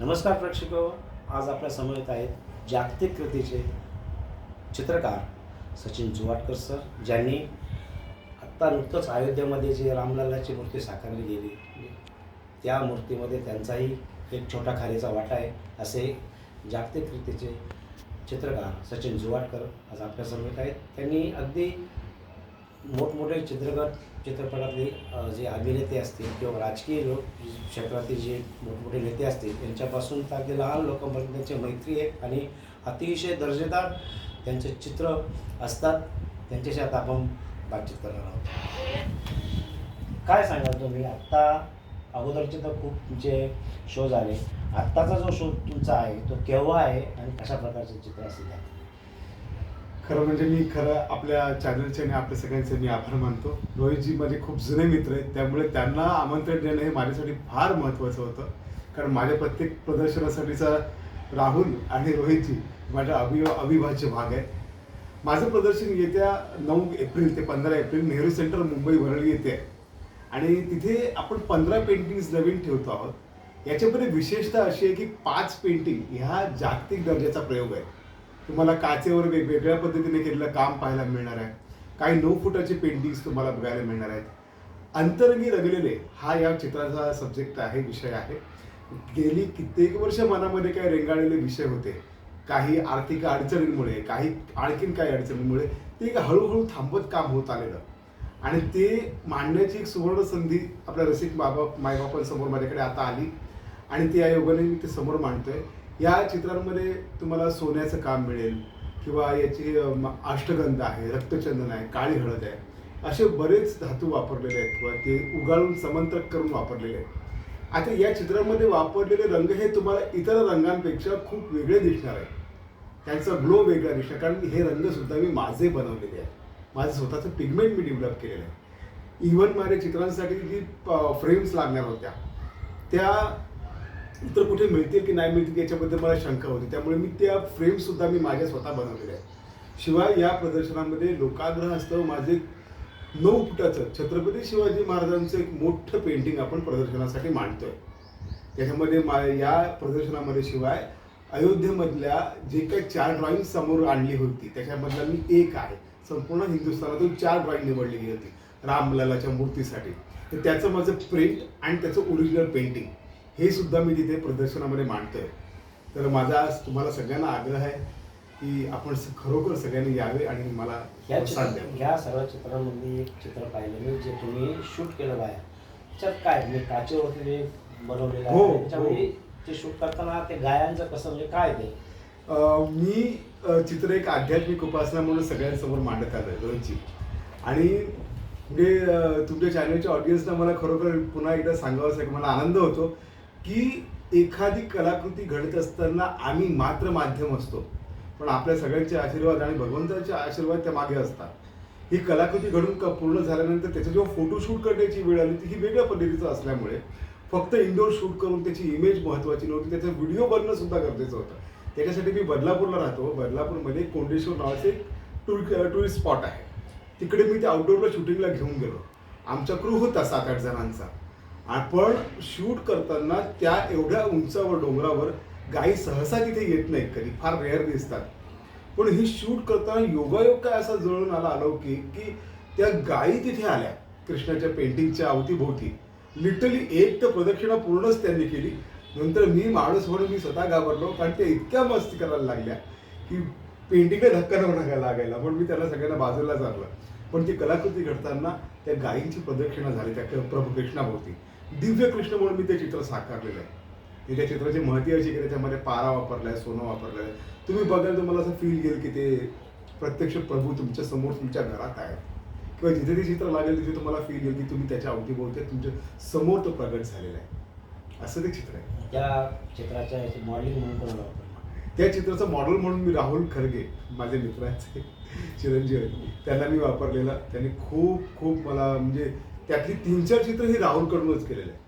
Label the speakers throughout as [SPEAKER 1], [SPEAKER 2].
[SPEAKER 1] नमस्कार प्रेक्षक आज आपल्यासमोर आहेत जागतिक कृतीचे चित्रकार सचिन जुवाटकर सर ज्यांनी आत्ता नुकतंच अयोध्येमध्ये जी रामलालाची मूर्ती साकारली गेली त्या मूर्तीमध्ये त्यांचाही एक छोटा खारीचा वाटा आहे असे जागतिक कृतीचे चित्रकार सचिन जुवाटकर आज आपल्यासमोर आहेत. त्यांनी अगदी मोठमोठे चित्रपट चित्रपटातले जे अभिनेते असतील किंवा राजकीय लोक क्षेत्रातील जे मोठमोठे नेते असतील त्यांच्यापासून तर अगदी लहान लोकांपर्यंत त्यांची मैत्री आहे आणि अतिशय दर्जेदार त्यांचे चित्र असतात. त्यांच्याशी आता आपण बातचीत करणार आहोत. काय सांगाल तुम्ही? आत्ता अगोदरचे तर खूप तुमचे शो झाले. आत्ताचा जो शो तुमचा आहे तो केव्हा आहे आणि कशा प्रकारचे चित्र असतील त्यात?
[SPEAKER 2] खरं म्हणजे मी खरं आपल्या चॅनलचे आणि आपल्या सगळ्यांचे मी आभार मानतो. रोहितजी माझे खूप जुने मित्र आहेत त्यामुळे त्यांना आमंत्रण देणं हे माझ्यासाठी फार महत्त्वाचं होतं. कारण माझ्या प्रत्येक प्रदर्शनासाठीचा राहुल आणि रोहितजी माझा अवि अविभाज्य भाग आहे माझं प्रदर्शन येत्या नऊ एप्रिल ते पंधरा एप्रिल नेहरू सेंटर मुंबई वरळी येते. आहे आणि तिथे आपण पंधरा पेंटिंग्स नवीन ठेवतो आहोत. याच्यामध्ये विशेषतः अशी आहे की पाच पेंटिंग ह्या जागतिक दर्जाचा प्रयोग आहे. तुम्हाला काचेवर वेगवेगळ्या पद्धतीने केलेलं काम पाहायला मिळणार आहे. काही नऊ फुटाचे पेंटिंग्स तुम्हाला बघायला मिळणार आहेत. अंतरंगी रंगलेले हा या चित्राचा सब्जेक्ट आहे विषय आहे. गेली कित्येक वर्ष मनामध्ये काय रेंगाळलेले विषय होते. काही आर्थिक अडचणींमुळे काही आणखीन काही अडचणींमुळे ते एक हळूहळू थांबत काम होत आलेलं. आणि ते मांडण्याची एक सुवर्ण संधी आपल्या रसिक बाबा मायबापांसमोर माझ्याकडे आता आली. आणि त्या योगाने मी ते समोर मांडतोय. या चित्रांमध्ये तुम्हाला सोन्याचं काम मिळेल किंवा याची अष्टगंध आहे रक्तचंदन आहे काळी हळद आहे असे बरेच धातू वापरलेले आहेत किंवा ते उगाळून समंत्रक करून वापरलेले आहेत. आता या चित्रांमध्ये वापरलेले रंग हे तुम्हाला इतर रंगांपेक्षा खूप वेगळे दिसणार आहे. त्यांचा ग्लो वेगळा दिसणार कारण हे रंगसुद्धा मी माझे बनवलेले आहेत. माझं स्वतःचं पिगमेंट मी डेव्हलप केलेलं आहे. इव्हन माझ्या चित्रांसाठी जी फ्रेम्स लागणार होत्या त्या इतर कुठे मिळतील की नाही मिळतील याच्याबद्दल मला शंका होती. त्यामुळे मी त्या फ्रेमसुद्धा मी माझ्या स्वतः बनवलेल्या आहेत. शिवाय या प्रदर्शनामध्ये लोकाग्रह असतं. माझे नऊ फुटाचं छत्रपती शिवाजी महाराजांचं एक मोठं पेंटिंग आपण प्रदर्शनासाठी मांडतोय. त्याच्यामध्ये मा या प्रदर्शनामध्ये शिवाय अयोध्येमधल्या जे काही चार ड्रॉइंग समोर आणली होती त्याच्यामधला मी एक आहे. संपूर्ण हिंदुस्थानातून चार ड्रॉइंग निवडली गेली होती रामलालाच्या मूर्तीसाठी. तर त्याचं माझं प्रिंट आणि त्याचं ओरिजिनल पेंटिंग हे सुद्धा मी तिथे प्रदर्शनामध्ये मांडतोय. तर माझा आज तुम्हाला सगळ्यांना आग्रह आहे की आपण खरोखर सगळ्यांनी यावे आणि मला प्रोत्साहन
[SPEAKER 1] चित्र
[SPEAKER 2] द्यावं.
[SPEAKER 1] ह्या सर्व चित्रांमध्ये एक चित्र पाहिलं मी जे तुम्ही शूट केलं बाहेर. त्याच्यात काय? म्हणजे काचेवरती जे बनवलेलं
[SPEAKER 2] हो,
[SPEAKER 1] आहे त्याच्यामध्ये ते शूट करताना ते गायांचं कसं म्हणजे काय ते?
[SPEAKER 2] अं, मी अं, चित्र एक आध्यात्मिक उपासना म्हणून सगळ्यांसमोर मांडत आलोय रोजची आणि म्हणजे अं, तुमच्या चॅनलच्या ऑडियन्सना मला खरोखर पुन्हा एकदा सांगावं असं की मला आनंद होतो. की एखादी कलाकृती घडत असताना आम्ही मात्र माध्यम असतो. पण आपल्या सगळ्यांचे आशीर्वाद आणि भगवंताचे आशीर्वाद त्या मागे असतात. ही कलाकृती घडून पूर्ण झाल्यानंतर त्याचा जेव्हा फोटोशूट करण्याची वेळ आली ती ही वेगळ्या पद्धतीचं असल्यामुळे फक्त इंडोर शूट करून त्याची इमेज महत्त्वाची नव्हती त्याचा व्हिडिओ बनणं सुद्धा गरजेचं होतं. त्याच्यासाठी मी बदलापूरला राहतो. बदलापूरमध्ये कोंडेश्वर नावाचे एक टूर टुरिस्ट स्पॉट आहे. तिकडे मी त्या आउटडोअरला शूटिंगला घेऊन गेलो. आमचा क्रू होता सात आठ जणांचा. आपण शूट करताना त्या एवढ्या उंचावर डोंगरावर गायी सहसा तिथे येत नाहीत कधी. फार रेअर दिसतात. पण ही शूट करताना योगायोग काय असा जळून आला आलो की की त्या गायी तिथे आल्या. कृष्णाच्या पेंटिंगच्या अवतीभोवती. लिटरली एक तर प्रदक्षिणा पूर्णच त्यांनी केली. नंतर मी माणूस म्हणून मी स्वतः घाबरलो कारण त्या इतक्या मस्ती करायला लागल्या की पेंटिंगला धक्का नको लागायला. पण मी त्याला सगळ्यांना बाजूला चाललं पण ती कलाकृती घडताना त्या गायींची प्रदक्षिणा झाली त्या प्रभू कृष्णाभोवती दिव्य कृष्ण म्हणून मी ते चित्र साकारलेलं आहे. हे त्या चित्राची महती अशी की त्याच्यामध्ये पारा वापरलाय सोनं वापरलंय. तुम्ही बघाल तुम्हाला असं फील येईल की ते प्रत्यक्ष प्रभू तुमच्यासमोर तुमच्या घरात आहेत. किंवा जिथे ते चित्र लागेल तिथे तुम्हाला फील येईल की तुम्ही त्याच्या अवतीभोवती आहे, तुमच्यासमोर तो प्रगट झालेला आहे. असं ते चित्र आहे.
[SPEAKER 1] त्या चित्राच्या मॉडेलिंग म्हणून कोणाला वापरलं
[SPEAKER 2] त्या चित्राचं मॉडेल म्हणून मी राहुल खरगे माझे मित्राचे चिरंजीव आहेत. त्यांना मी वापरलेलं. त्यांनी खूप खूप मला म्हणजे त्यातली तीन चार चित्र ही राहुलकडूनच केलेले आहे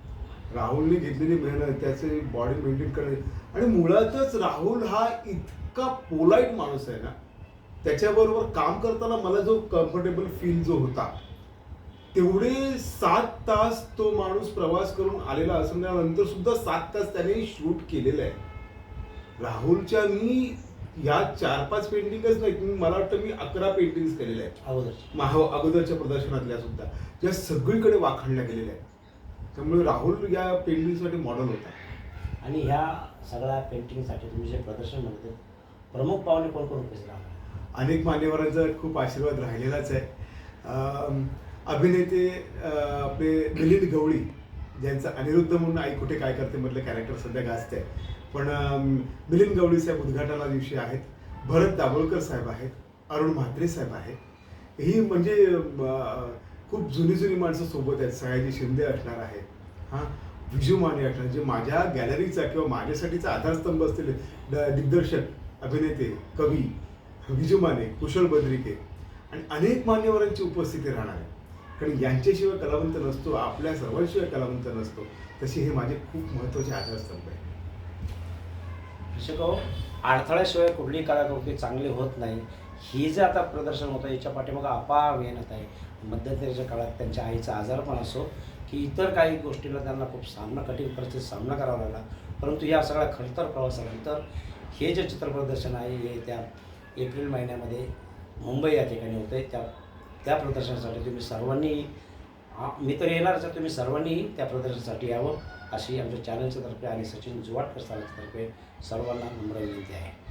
[SPEAKER 2] राहुलने घेतलेली मेहनत त्याचे बॉडी मेंटेन करणे. आणि मुळातच राहुल हा इतका पोलाईट माणूस आहे ना त्याच्याबरोबर काम करताना मला जो कम्फर्टेबल फील जो होता तेवढे सात तास तो माणूस प्रवास करून आलेला असल्यानंतर सुद्धा सात तास त्याने शूट केलेलं आहे. राहुलच्या मी या चार पाच पेंटिंगच नाही मला वाटतं मी अकरा पेंटिंग्स केलेल्या आहेत.
[SPEAKER 1] अगोदर
[SPEAKER 2] महा अगोदरच्या प्रदर्शनातल्या सुद्धा ज्या सगळीकडे वाखाणल्या गेलेल्या आहेत. त्यामुळे राहुल या पेंटिंगसाठी मॉडेल होता.
[SPEAKER 1] आणि ह्या सगळ्या पेंटिंगसाठी तुम्ही जे प्रदर्शन म्हणते प्रमुख पाहुणे कोण कोण उपस्थित राहणार?
[SPEAKER 2] अनेक मान्यवरांचा खूप आशीर्वाद राहिलेलाच आहे. अभिनेते आपले मिलिंद गवळी ज्यांचं अनिरुद्ध म्हणून आई कुठे काय करते मधलं कॅरेक्टर सध्या गाजतंय. पण मिलिंद गवळी साहेब उद्घाटनाला दिवशी आहेत भरत दाभोळकर साहेब आहेत अरुण म्हात्रे साहेब आहेत. ही म्हणजे खूप जुनी जुनी माणसं सोबत आहेत. सयाजी शिंदे असणार आहेत हां विजू माने असणार. जे माझ्या गॅलरीचा किंवा माझ्यासाठीचा आधारस्तंभ असलेले द- दिग्दर्शक अभिनेते कवी विजू माने कुशल बद्रिके आणि अनेक मान्यवरांची उपस्थिती राहणार आहे कारण यांच्याशिवाय कलावंत नसतो आपल्या सर्वांशिवाय कलावंत नसतो. तसे हे माझे खूप महत्त्वाचे आधारस्तंभ आहे
[SPEAKER 1] शिकव अडथळ्याशिवाय कुठलीही कलाकृती चांगली होत नाही. ही जे आता प्रदर्शन होतं याच्या पाठीमागं अपार मेहनत आहे. मध्यंतरीच्या काळात त्यांच्या आईचा आजारपण असो की इतर काही गोष्टीला त्यांना खूप सामना कठीण परिस्थितीत सामना करावा लागला. परंतु या सगळ्या खडतर प्रवासानंतर हे जे चित्र प्रदर्शन आहे हे त्या एप्रिल महिन्यामध्ये मुंबई या ठिकाणी होते त्या त्या प्रदर्शनासाठी तुम्ही सर्वांनी मी तर येणारच तुम्ही सर्वांनी त्या प्रदर्शनासाठी यावं. अशी आमच्या चॅनलच्या तर्फे आणि सचिन जुवाटकर साहेबांच्या तर्फे सर्वांना नम्र विनंती आहे.